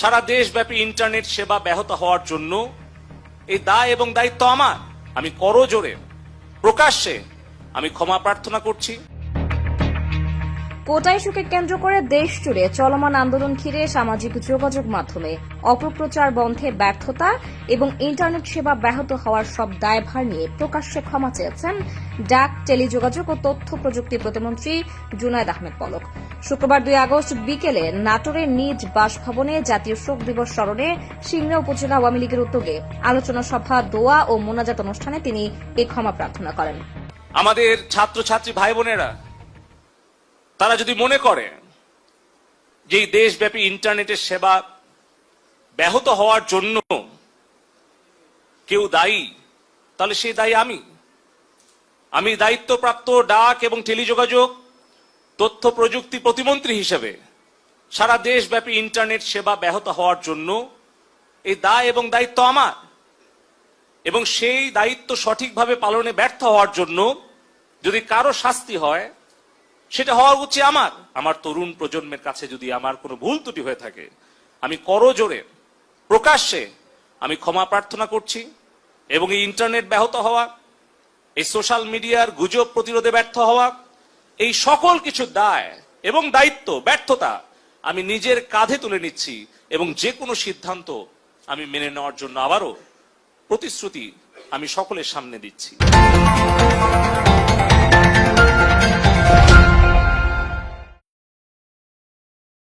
সারা দেশব্যাপী ইন্টারনেট সেবা ব্যাহত হওয়ার জন্য এই দায় এবং দায়িত্ব আমার। আমি করজোরে প্রকাশ্যে আমি ক্ষমা প্রার্থনা করছি। কোটা ইস্যুকে কেন্দ্র করে দেশ জুড়ে চলমান আন্দোলন ঘিরে সামাজিক যোগাযোগ মাধ্যমে অপপ্রচার বন্ধে ব্যর্থতা এবং ইন্টারনেট সেবা ব্যাহত হওয়ার সব দায়ভার নিয়ে প্রকাশ্যে ক্ষমা চেয়েছেন ডাক, টেলিযোগাযোগ ও তথ্য প্রযুক্তি প্রতিমন্ত্রী জুনায়দ আহমেদ পলক। শুক্রবার দুই আগস্ট বিকেলে নাটোরের নিজ বাসভবনে জাতীয় শোক দিবস স্মরণে সিংড়া উপজেলা আওয়ামী লীগের উদ্যোগে আলোচনা সভা, দোয়া ও মোনাজাত অনুষ্ঠানে তিনি এই ক্ষমা প্রার্থনা করেন। আমাদের ছাত্রছাত্রী ভাই বোনেরা তারা যদি মনে করে যে দেশব্যাপী ইন্টারনেটের সেবা ব্যাহত হওয়ার জন্য কেউ দায়ী, তাহলে সেই দায়ী আমি। আমি দায়িত্বপ্রাপ্ত ডাক এবং টেলিযোগাযোগ তথ্য প্রযুক্তি প্রতিমন্ত্রী হিসেবে সারা দেশব্যাপী ইন্টারনেট সেবা ব্যাহত হওয়ার জন্য এই দায় এবং দায়িত্ব আমার। এবং সেই দায়িত্ব সঠিকভাবে পালনে ব্যর্থ হওয়ার জন্য যদি কারও শাস্তি হয়, সেটা হওয়া উচিত আমার। আমার তরুণ প্রজন্মের কাছে যদি আমার কোনো ভুল ত্রুটি হয়ে থাকে, আমি করজোরে প্রকাশ্যে আমি ক্ষমা প্রার্থনা করছি এবং এই ইন্টারনেট ব্যাহত হওয়া, এই সোশ্যাল মিডিয়ার গুজব প্রতিরোধে ব্যর্থ হওয়া এই সকল কিছু দায় এবং দায়িত্ব, ব্যর্থতা আমি নিজের কাঁধে তুলে নিচ্ছি এবং যে কোনো সিদ্ধান্ত আমি মেনে নেওয়ার জন্য আবারও প্রতিশ্রুতি আমি সকলের সামনে দিচ্ছি।